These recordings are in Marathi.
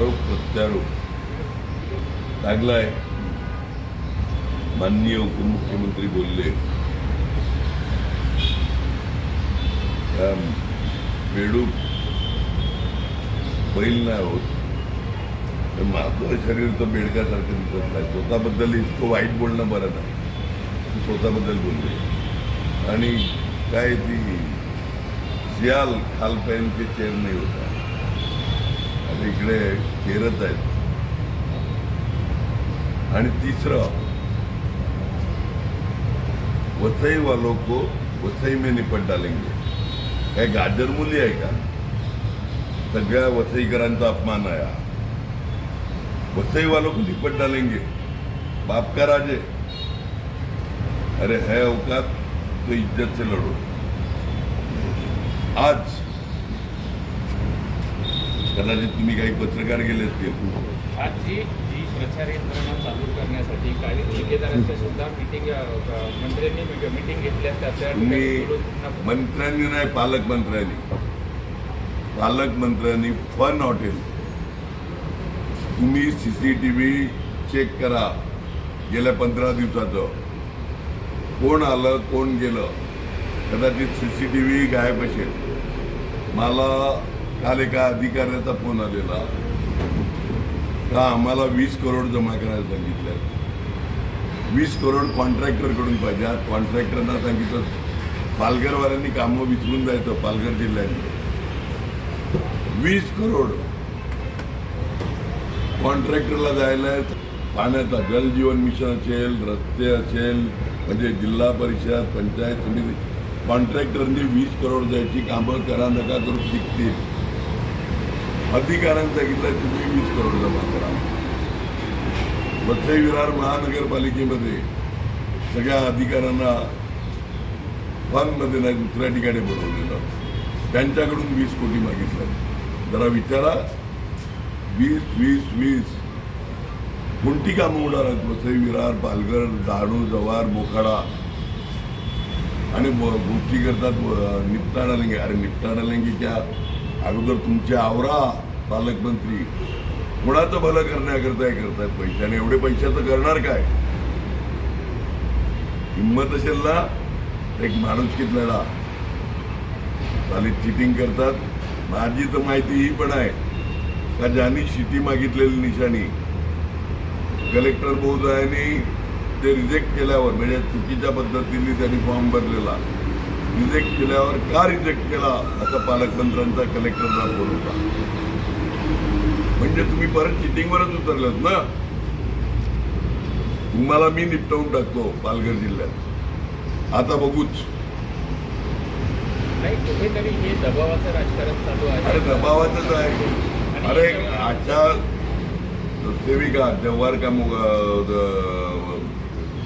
आरोप प्रत्यारोप चांगला आहे माननीय उपमुख्यमंत्री बोलले. त्या बेडूक बैल नाही होत. तर माझं शरीर तर बेडकासारखं दिसत नाही. स्वतःबद्दल इतकं वाईट बोलणं बरं नाही. स्वतःबद्दल बोलले. आणि काय ती सियाल खालपर्यंत चेर नाही होता. इकडे फिरत आहेत. आणि तिसरं वसई वालो को वसई में निपट डालेंगे. काय गाजर मुली आहे का? सगळ्या वसईकरांचा अपमान आहे. वसई वालो को निपट डालेंगे. बाप का राजे? अरे है औकात तो इज्जत से लड़ो। आज कदाचित तुम्ही काही पत्रकार गेले असतील आज जी जी प्रचार यंत्रणा चालू करण्यासाठी काही ठेकेदारांच्या सुद्धा मिटिंग मंत्र्यांनी मिटिंग घेतल्या त्या तुम्ही मंत्र्यांनी नाही पालकमंत्र्यांनी पालकमंत्र्यांनी फन हॉटेल तुम्ही C C T V check करा. गेल्या पंधरा दिवसाचं. कोण आलं कोण गेलं. कदाचित सी सी टी व्ही गायब असेल. मला काल एका अधिकाऱ्याचा फोन आलेला. का आम्हाला वीस करोड जमा करायला सांगितलं वीस करोड कॉन्ट्रॅक्टरकडून पाहिजे. आज कॉन्ट्रॅक्टरना सांगितलं पालघरवाल्यांनी कामं विसरून जायचं पालघर जिल्ह्यात. वीस करोड. कॉन्ट्रॅक्टरला जायला पाण्याचा जलजीवन मिशन असेल रस्ते असेल म्हणजे जिल्हा परिषद पंचायत समिती कॉन्ट्रॅक्टरनी वीस करोड जायची कामं करा नका करू शिकतील. अधिकाऱ्यांनी सांगितलं तुम्ही वीस करोड जमा करा. वसई विरार महानगरपालिकेमध्ये सगळ्या अधिकाऱ्यांना फॉर्ममध्ये नाही दुसऱ्या ठिकाणी बोलवलेलं त्यांच्याकडून वीस कोटी मागितलं. जरा विचारा. वीस वीस वीस. कोणती कामं होणार आहेत? वसई विरार पालघर दाडू जवार मोखाडा आणि गोष्टी करतात व- निपटा अरे निपटा अगोदर तुमचे आवरा पालकमंत्री. कोणाचं भलं करण्याकरता हे करतायत पैशाने एवढे पैशाचं करणार काय? हिंमत असेल ना एक माणूस लढा चालेल चिटिंग करतात. माझी तर माहिती ही पण आहे का ज्यांनी शिटी मागितलेली निशाणी कलेक्टर महोदयाने ते रिजेक्ट केल्यावर म्हणजे चुकीच्या पद्धतीने त्यांनी फॉर्म भरलेला. रिजेक्ट केल्यावर का रिजेक्ट केला? असा पालकमंत्र्यांचा कलेक्टरला फोन होता. म्हणजे तुम्ही परत चिटिंगवरच उतरलात ना? तुम्हाला मी निपटवून टाकतो पालघर जिल्ह्यात. आता बघूच. हे दबावाचं राजकारण चालू आहे. अरे दबावाचंच आहे. अरे आजच्या सेविका जव्हार का मुग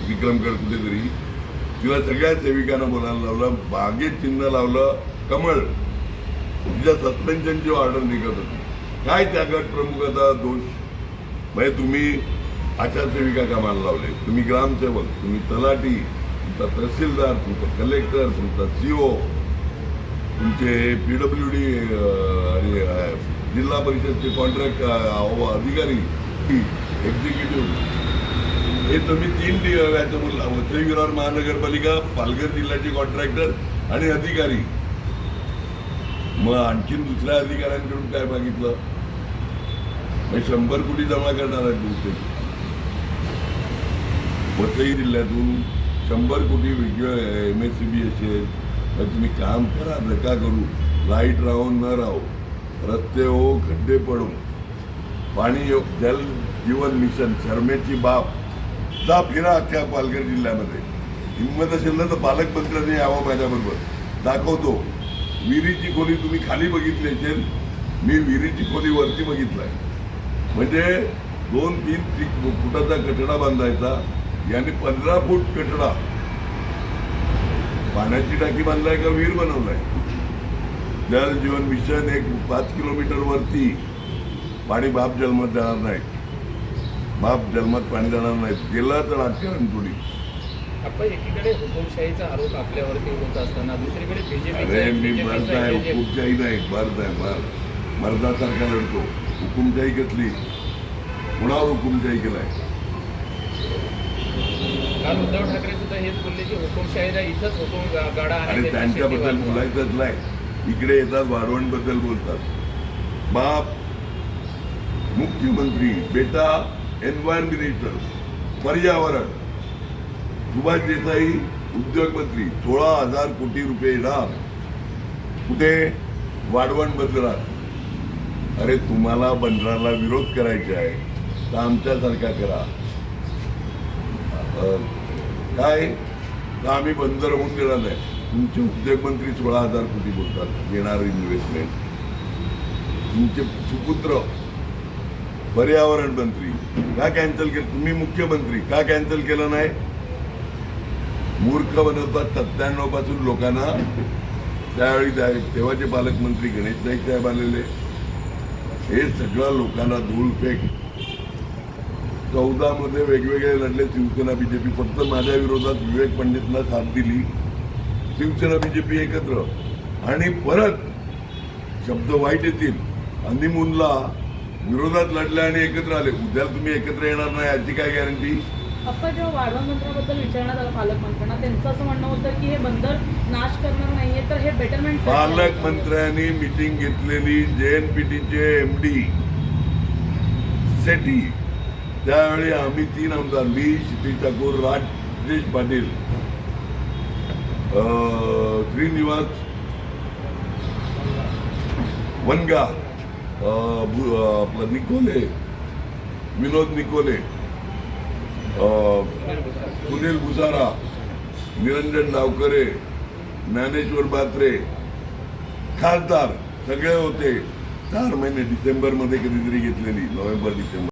विक्रमगड कुठेतरी? किंवा सगळ्या सेविकांना बोलायला लावलं बागेत चिन्ह लावलं कमळ. तिच्या सस्पेन्शनची ऑर्डर निघत होती. काय त्या गट प्रमुखाचा दोष? म्हणजे तुम्ही आचारसेविका कामाला लावले. तुम्ही ग्रामसेवक तुम्ही तलाठी तुमचा तहसीलदार तुमचा कलेक्टर तुमचा सीओ तुमचे पीडब्ल्यू डी आणि जिल्हा परिषदचे कॉन्ट्रॅक्ट अधिकारी एक्झिक्युटिव्ह हे तुम्ही तीन दि- याचं विरार महानगरपालिका पालघर जिल्ह्याचे कॉन्ट्रॅक्टर आणि अधिकारी. मग आणखीन दुसऱ्या अधिकाऱ्यांकडून काय मागितलं? शंभर कोटी जमा करणार आहेत बहुतेक. वसई जिल्ह्यातून शंभर कोटी वेगळं एम एस सी बी असेल तर तुम्ही काम करा नका करू. लाइट राहो न राहो. रस्ते हो खड्डे पडो. पाणी हो, जल जीवन मिशन शर्मेची बाप जा फिरा अख्ख्या पालघर जिल्ह्यामध्ये. हिंमत असेल ना तर पालकमंत्र्यांनी यावं माझ्याबरोबर. दाखवतो. विहिरीची खोली तुम्ही खाली बघितली असेल. मी विहिरीची खोली वरती बघितलाय. म्हणजे दोन तीन फुटाचा कठडा बांधायचा. याने पंधरा फूट कठडा पाण्याची टाकी बांधलाय का विहीर बनवलाय? जल जीवन मिशन एक पाच किलोमीटर वरती. पाणी बाप जन्मात जाणार नाही. बाप जन्मात पाणी जाणार नाही. गेला तर राजकारण थोडी आपण एकीकडे हुकुमशाहीचा आरोप आपल्यावरती होत असताना दुसरीकडे अरे मी आहे खूपच्याही नाही मर्द आहे मर्दासारखा लढतो. हुकुमशाही कसली कुणावर हुकुमशाही केलाय? काल उद्धव ठाकरे सुद्धा हेच बोलले की हुकुमशाहीला इथंच हुकुम गा- गाडा आणि आणि त्यांच्याबद्दल बोलायचंच नाही. इकडे येतात वाढवणबद्दल बोलतात. बाप मुख्यमंत्री बेटा एन्व्हायरमेंटल पर्यावरण. सुभाष देसाई उद्योगमंत्री सोळा हजार कोटी रुपये लाभ. कुठे? वाढवण बंदरात. अरे तुम्हाला बंदराला विरोध करायचा आहे तर आमच्यासारखा करा. काय? तर आम्ही बंदर होऊन देणार नाही. तुमचे उद्योगमंत्री सोळा हजार कोटी बोलतात येणार इन्व्हेस्टमेंट तुमचे सुपुत्र पर्यावरण मंत्री. का कॅन्सल केलं? तुम्ही मुख्यमंत्री. का कॅन्सल केलं नाही? मूर्ख बनवतात सत्त्याण्णवपासून लोकांना. त्यावेळी त्या- तेव्हाचे पालकमंत्री गणेश नाईक साहेब आलेले. हे सगळं लोकांना धूळ फेक. चौदा मध्ये वेगवेगळे लढले शिवसेना बीजेपी. फक्त माझ्या विरोधात विवेक पंडितला साथ दिली. शिवसेना बीजेपी एकत्र. आणि परत शब्द वाईट येतील. हनीमूनला विरोधात लढले आणि एकत्र आले. उद्या तुम्ही एकत्र येणार नाही याची काय गॅरंटी अप्पा जेव्हा वाढवण मंत्र्याबद्दल विचारण्यात आलं पालकमंत्र्यांना त्यांचं असं म्हणणं होतं की हे बंदर नाश करणार नाहीये तर हे बेटरमेंट पालकमंत्र्यांनी मिटिंग घेतलेली जेएनपीटीचे एम डी सेठी. त्यावेळी आम्ही तीन आमदार मी क्षितिज ठाकूर राजेश पाटील अं, श्रीनिवास वनगा आपलं निकोले. विनोद निकोले. अं, सुनील भुसारा. निरंजन डावकरे. ज्ञानेश्वर बात्रे. खासदार सगळे होते. चार महिने डिसेंबरमध्ये कधीतरी घेतलेली. November December.